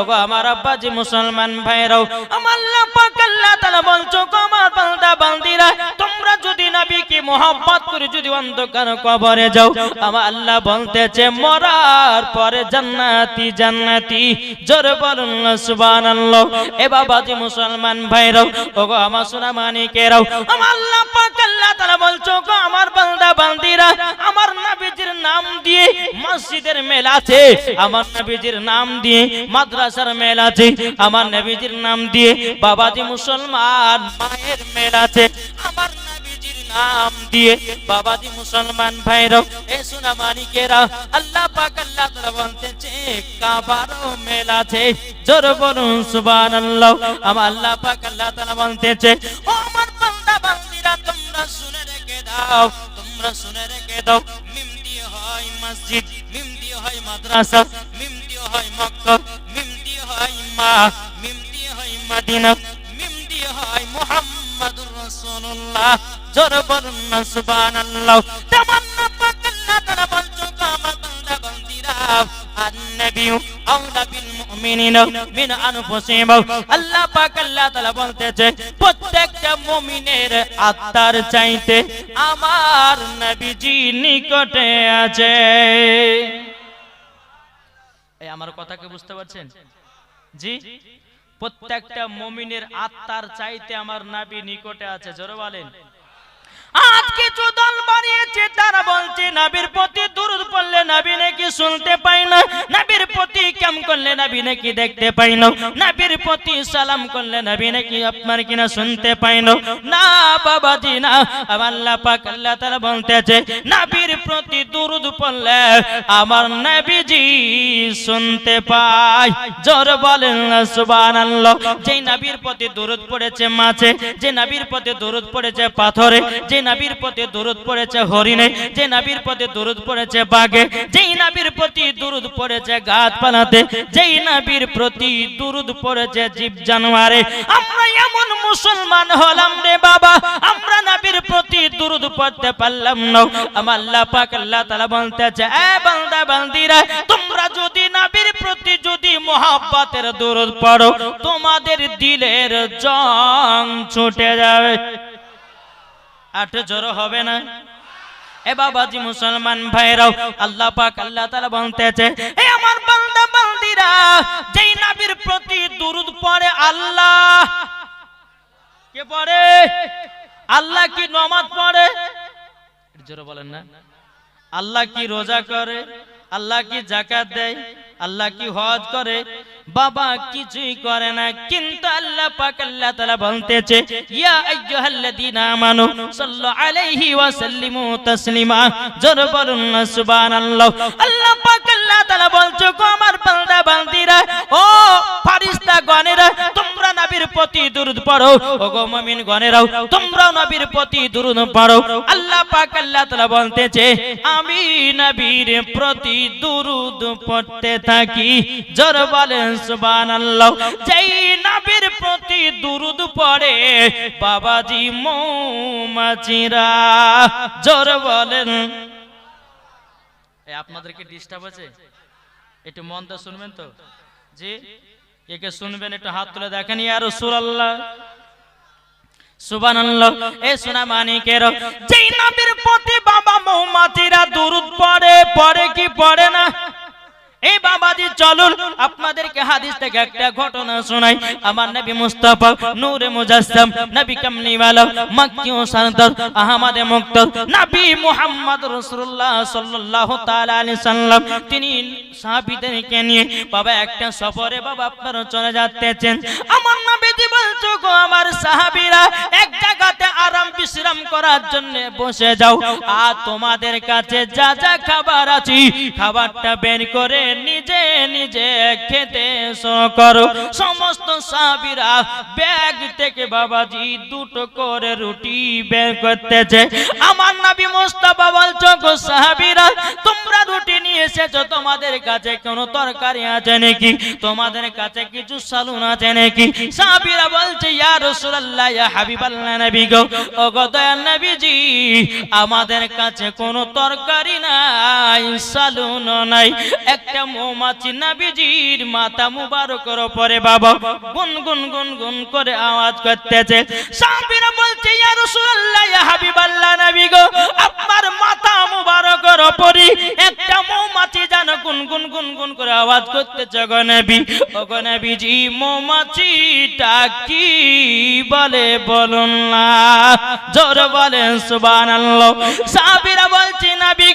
ওগো মুসলমান ভাইরাও, আমার আল্লাহ বলছো আমার বান্দা, বান্দিরা, তোমরা যদি মরার পরে এ মুসলমান ওগো আমার সোনা মানিকেরাও আমার বলছো আমার বান্দা, বান্দিরা, আমার দিয়ে মসজিদের মেল আছে। আমার নবীজির নাম দিয়ে, মাদ্রাসার মেল আছে। আমার নবীজির নাম দিয়ে বাবাজি মুসলমান মায়ের মেল আছে। আমার নাম দিয়ে বাবাজি মুসলমান ভাইরাও এ সোনা মানিকেরা আল্লাহ পাক আল্লাহ তাআলা বলতেছে কাবারও মেল আছে। জোর বলুন সুবহানাল্লাহ। আমার আল্লাহ পাক আল্লাহ তাআলা বলতেছে ও আমার বান্দা, বান্দিরা, তোমরা শুনে রেখে দাও, তোমরা শুনে রেখে দাও। মসজিদ, মিম দিয়ে হয় মাদ্রাসা, মিম দিয়ে হয় মক্কা, মিম দিয়ে হয় মা, মিম দিয়ে হয় মদিনা, মিম দিয়ে হয় মুহাম্মাদুর রাসূলুল্লাহ। জোরে বলুন, সুবহানাল্লাহ। তামান্না পাকান্না তারা বলছো আমার বান্দা বান্দিরা আর নবী মুমিনিনা মিন আনফুসিহিম আল্লাহ পাক আল্লাহ তাআলা বলতেছে, প্রত্যেকটা মুমিনের আত্মার চাইতে আমার নবীজি নিকটে আছে। এই আমার কথা কি বুঝতে পারছেন? জি? প্রত্যেকটা মমিনের আত্মার চাইতে আমার নাবি নিকটে আছে, জোরে বলেন। আজ কিছু দল তারা বলছে, নাবির প্রতি দূর পড়লে নাবি নাকি শুনতে পাই না। নাবির কেম করলে নাবি নাকি দেখতে পাই না নাবির প্রতি সালাম করলে নাবি নাকি আপনার কিনা শুনতে পাই না না বাবাজি, না। আল্লাহ পাক আল্লাহ তাআলা বলতেছে, নাবির প্রতি দুরুদ পড়লে আমার নবীজি শুনতে পাই জোর বলেন সুবহানাল্লাহ। যেই নবীর প্রতি দুরুদ পড়েছে মাছে, যে নবীর প্রতি দুরুদ পড়েছে পাথরে, যে নবীর প্রতি দরুদ পড়েছে হরিণে, যে নবীর প্রতি দরুদ পড়েছে বাঘে, যেই নবীর প্রতি দরুদ পড়েছে গাছপালাতে যেই নবীর প্রতি দরুদ পড়েছে জীব জানোয়ারে, আমরা এমন মুসলমান হলাম রে বাবা, আমরা নবীর প্রতি দরুদ পড়তে পারলাম না। আমার আল্লাহ পাক আল্লাহ তাআলা বলতেছে, এ বান্দা, বান্দিরা, তোমরা যদি নবীর প্রতি যদি মোহাব্বতের দরুদ পড়ো, তোমাদের দিলের জং ছুটে যাবে। আট জড়ো হবে না? এ বাবাজি মুসলমান ভাইরাও, আল্লাহ পাক আল্লাহ তাআলা বলতেছে, এ আমার বান্দা বান্দিরা যেই নবীর প্রতি দুরুদ পড়ে আল্লাহ। কে পড়ে? আল্লাহ কি নামাজ পড়ে? জোরে বলেন না। আল্লাহ কি রোজা করে? আল্লাহ কি জাকাত দেয়? আল্লাহ কি হজ করে? বাবা কিছুই করে না, কিন্তু আল্লাহ পাক আল্লাহ তাআলা বলতেছে, ইয়া আইয়ুহাল্লাযীনা আমানু সাল্লু আলাইহি ওয়া সাল্লিমু তাসলিমা। জোর বলুন না, সুবহানাল্লাহ। আল্লাহ আল্লাহ তাআলা বলছো, গো আমার বান্দা, বান্দিরা, ও ফারিস্তা গণেরা তোমরা নবীর প্রতি দুরূদ পড়ো। ও গো মুমিন গণেরাও তোমরা নবীর প্রতি দুরূদ পড়ো। আল্লাহ পাক আল্লাহ তাআলা বলতেছে, আমি নবীর প্রতি দুরূদ পড়তে থাকি। জোর বলেন, সুবহানাল্লাহ। যেই নবীর প্রতি দুরূদ পড়ে, বাবাজি মৌমাছিরা, জোর বলেন। এই আপনাদেরকে ডিস্টার্ব আছে একটু মন তো শুনবেন তো? জি? একে শুনবেন, একটু হাত তুলে দেখেন, ইয়া রাসূলুল্লাহ। সুবহানাল্লাহ। এ সোনা মানিকের যেই নবীর প্রতি বাবা মৌমাছিরা দুরুদ পড়ে পড়ে কি পড়ে না? এই বাবাজি, চলুন, আপনাদেরকে হাদিস থেকে একটা ঘটনা শোনাই। আমার নবী মুস্তাফা, নূরে মুজাসসাম, নবী মক্কি ও আহমদে মুক্ত নবী মুহাম্মদ রাসূলুল্লাহ সাল্লাল্লাহু তাআলা আলাইহি সাল্লাম, তিনি সাহাবীদেরকে নিয়ে, বাবা, একটা সফরে বাবা আপনারা চলে যাচ্ছেন। আমার গো আমার সাহাবীরা এক জায়গাতে আরাম বিশ্রাম করার জন্য বসে যাও। আর তোমাদের কাছে যা যা খাবার আছে, খাবারটা বের করে নিজে নিজে খেতে করো। সমস্ত সাহাবীরা ব্যাগ থেকে বাবাজি দুটো করে রুটি বের করতেছে। আমার নবী মুস্তাফা বলছো, গো সাহাবিরা তোমরা এসেছ তোমাদের কাছে কোনো তরকারি আছে নাকি? তোমাদের কাছে কিছু সালুন আছে নাকি? সাহাবীরা বলছে, ইয়া রাসূলুল্লাহ, ইয়া হাবিবাল্লাহ নবী গো ও গো দয়াল নবীজি, আমাদের কাছে কোনো তরকারি নাই, সালুন নাই। একটা মৌমাছি নবীজির মাথা মুবারকের উপরে বাবা গুন গুন গুন গুন করে আওয়াজ করতেছে। সাহাবীরা বলছে, ইয়া রাসূলুল্লাহ, ইয়া হাবিবাল্লাহ নবী গো, আপনার মাথা মুবারকের উপরে একটা মৌমাছি করে আওয়াজ মৌমাছিটা কি বলে বলুন না? জোর বলেন, সুবহানাল্লাহ। সাহাবীরা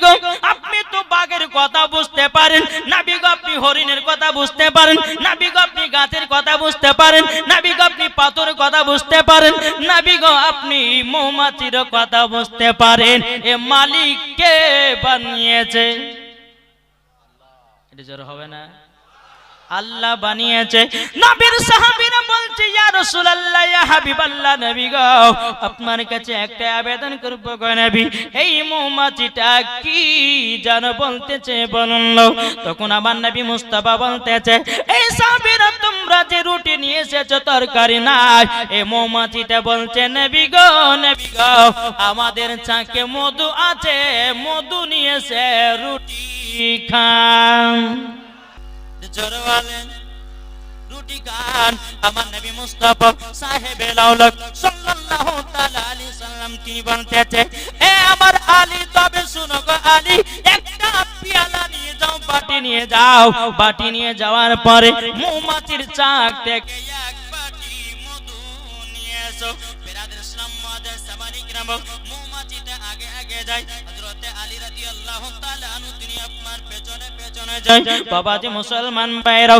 গো, আপনি তো বাঘের কথা বুঝতে পারেন। নবী হরিণের কথা বুঝতে পারেন, নবী গো আপনি গাছের কথা বুঝতে পারেন, নবী গো আপনি পাথর কথা বুঝতে পারেন, নবী গো আপনি মৌমাছির কথা বুঝতে পারেন, এ মালিক কে বানিয়েছে? এটা জোর হবে না। আল্লাহ বানিয়েছে। নবীর সাহাবীরা বলছে, ইয়া রাসূলুল্লাহ, ইয়া হাবিবাল্লাহ, নবী গো, আপনার কাছে একটা আবেদন করব গো নবী। এই মৌমাছিটা কি জানো বলতেছে, বলুন। তখন আমার নবী মুস্তাফা বলতেছে, এই সাহাবীরা, তোমরা যে রুটি নিয়ে এসেছ, তরকারি নাই। এই মৌমাছিটা বলছে, নবী গো নবী গো, আমাদের চাকে মধু আছে, মধু নিয়েছে রুটি খান। জোরে বলেন রুটি খান। আমার নবী মুস্তাফা সাহেবে লাউলক সাল্লাল্লাহু তাআলা আলাইহি সাল্লাম কি বলতেছে? এ আমার আলী, তবে শুনো গো আলী, একটা পেয়ালা নিয়ে যাও, বাটি নিয়ে যাও। বাটি নিয়ে যাওয়ার পরে মৌমাছির চাক থেকে এক বাটি মধু নিয়ে এসো। বেরাদের ইসলাম মাদের সামানি গ্রাম মৌমাছিটা আগে আগে যায়। হযরতে আলী রাদিয়াল্লাহু তাআলা তিনি পেছনে বাবা যে মুসলমান বাইরাও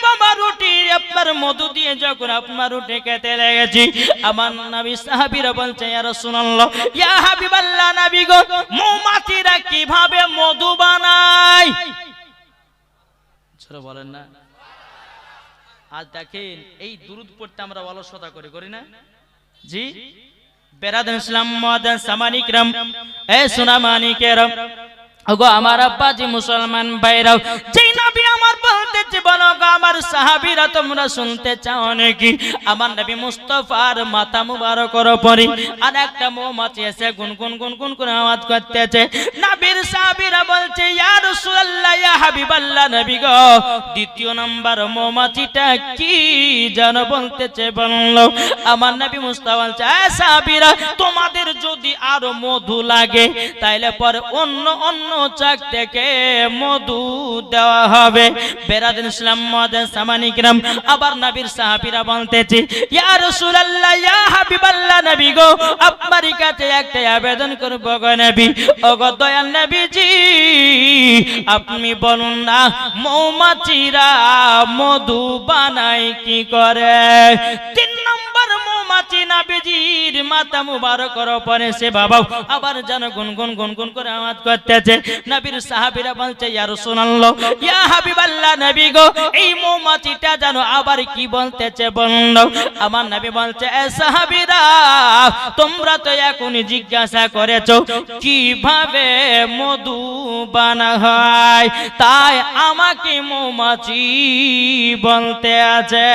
রুটি মধু দিয়ে যখন আপনার রুটি খেতে লেগেছি, আমার নবী সাহাবীরা বলছে, ইয়া গো, মৌমাছিরা কীভাবে মধু বানায়? বলেন না। আজ দেখেন, এই দুরুদ পড়তে আমরা অলসতা করি করি না? জি? বেরাদন ইসলাম এ সুনামানিকেরাম ওগো আমার আব্বাজি মুসলমান ভাইরাও, যেই নবী আমার বলতেছে বলো আমার সাহাবীরা তোমরা শুনতে চাও নাকি? আমার নবী মুস্তাফার মাথা মুবারকর পরি আর একটা মৌমাছি এসে গুনগুন গুনগুন করে আওয়াজ করতেছে। নবীর সাহাবীরা বলছে, ইয়া রাসূলুল্লাহ, ইয়া হাবিবাল্লাহ নবী গো, দ্বিতীয় নাম্বার মৌমাছিটা কি যেন বলতেছে বলল? আমার নবী মুস্তাফা বলছে, এ সাহাবীরা, তোমাদের যদি আরও মধু লাগে, তাইলে পরে অন্য অন্য চাক থেকে মধু দেওয়া হবে। ইসলাম আবার নবীর সাহাবীরা বলতেছে, ইয়া রাসূলুল্লাহ, ইয়া হাবিবাল্লাহ নবী গো, আপনার কাছে একটা আবেদন করব গো নবী। ও গো দয়াল নবীজি, আপনি বলুন না, মৌমাছিরা মধু বানায় কি করে? তিন নাবিজির মাথা মুবারকর পরে সে বাবা আবার যেন গুনগুন গুনগুন করে আওয়াজ করতেছে। নবীর সাহাবীরা বলছে, ইয়া রাসূলুল্লাহ, ইয়া হাবিবাল্লাহ নবী গো, এই মৌমাছিটা যেন আবার কি বলতেছে বলল আমার নবী বলছে, এ সাহাবীরা তোমরা তো এখনই জিজ্ঞাসা করেছ, কীভাবে মধু বানা হয়? তাই আমাকে মৌমাছি বলতে আছে।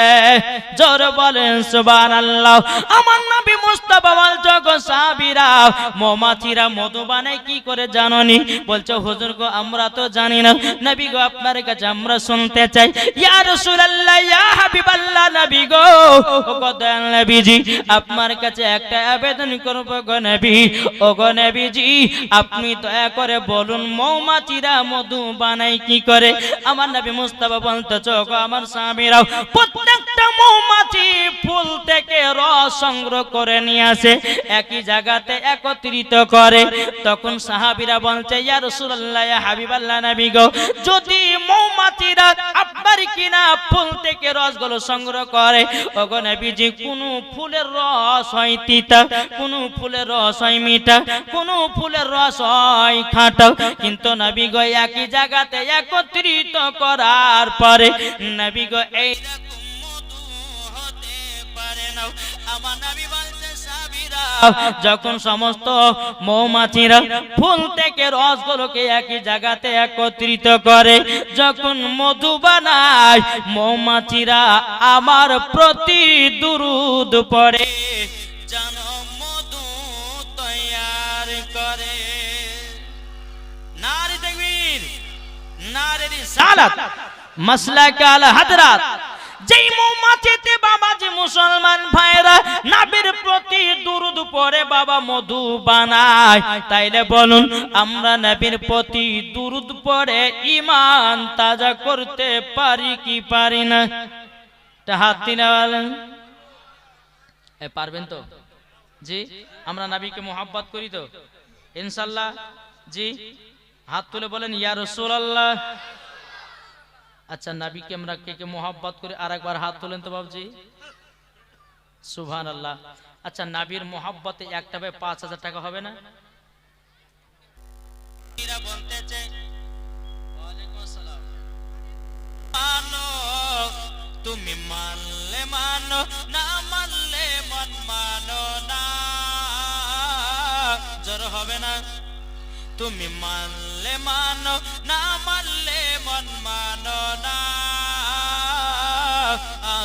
জোর বলেন, সুবহানাল্লাহ। আমার নবী মুস্তাফা বলছো গো সাহাবীরা, মৌমাছিরা মধু বানায় কি করে জানোনি? বলছো, হুজুর গো, আমরা তো জানি না। নবী গো, আপনার কাছে আমরা শুনতে চাই। ইয়া রাসূলুল্লাহ, ইয়া হাবিবাল্লাহ নবী গো। ও নবীজি, আপনার কাছে একটা আবেদন করব গো নবী। ও গো নবীজি, আপনি দয়া করে বলুন, মৌমাছিরা মধু বানায় কি করে? আমার নবী মুস্তাফা বলতেছো গো আমার স্বামীরাও প্রত্যেকটা মৌমাছি ফুল থেকে রস রস সংগ্রহ করে নিয়ে আসে, একই জায়গাতে একত্রিত করে। তখন সাহাবিরা বলছে, ইয়া রাসূলুল্লাহ, ইয়া হাবিবাল্লাহ নবী গো, যদি মৌমাছিরা আপনার কিনা ফুল থেকে রসগুলো সংগ্রহ করে। ওগো নবীজি, কোন ফুলের রস হয় তিতা, কোন ফুলের রস হয় মিঠা, কোন ফুলের রস হয় খাটা। কিন্তু নবী গো, একই জায়গাতে একত্রিত করার পরে, নবী গো, এই মধু হতে পারে না। আমার যখন সমস্ত মৌমাছিরা ফুল থেকে রসগুলোকে একই জায়গাতে একত্রিত করে, যখন মধু বানায়, মৌমাছিরা আমার প্রতি দুরুদ পড়ে। যেন মধু তৈয়ার করে। নারী দেখবীর নারী সালাত কাল হাদরাত যেই মৌমাছিতে বাবা যে মুসলমান ভাইরা নাবির প্রতি দুরুদ পরে বাবা মধু বানায়, তাইলে বলুন, আমরা নবীর প্রতি দুরুদ পরে ইমান তাজা করতে পারি কি পারি না? হাত পারবেন তো? জি, আমরা নবীকে মোহাব্বত করি তো। ইনশাল্লাহ, জি, হাত তুলে বলেন, ইয়া রাসূলুল্লাহ। আচ্ছা নবীকে আমরা কে কে মোহাব্বত করে আরেকবার হাত তোলেন তো বাবজি। সুবহান আল্লাহ আচ্ছা নাবির মোহাব্বতে একটা ভাই পাঁচ হাজার টাকা হবে না? তুমি মানলে মানো, না মানলে মন মানো না। জ্বর হবে না। তুমি মানলে মানো, না মানলে মন মানো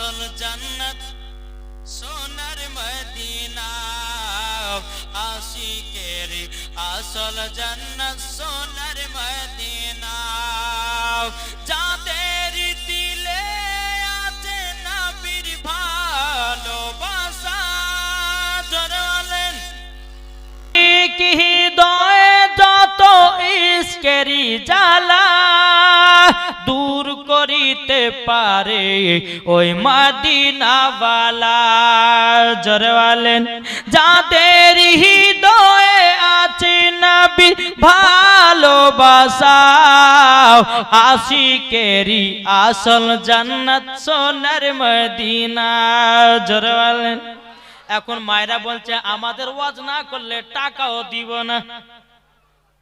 আসল জান্নাত, সোনার মদিনা। আশিকেরি আসল জান্নাত, সোনার মদিনা। যাদের দিলে আছে নবীর ভালোবাসা। জোরে বলেন। কি যত ইস্কেরি দূর করিতে পারে। ওই মাদিনাওয়ালা, জোরে বলেন, যাদের হৃদয়ে আছে নবী ভালোবাসা আশিকেরি আসল জান্নাত সোনার মদিনা, জোরে বলেন। এখন মায়েরা বলছে, আমাদের ওয়াজ না করলে টাকাও দিব না।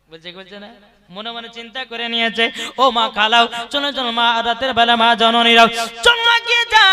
বলছে বলছে না? মনে মনে চিন্তা করে নিয়েছে, ও মা খালাও, চলো চলো, মা রাতের বেলা মা জননীরাও চলো যা।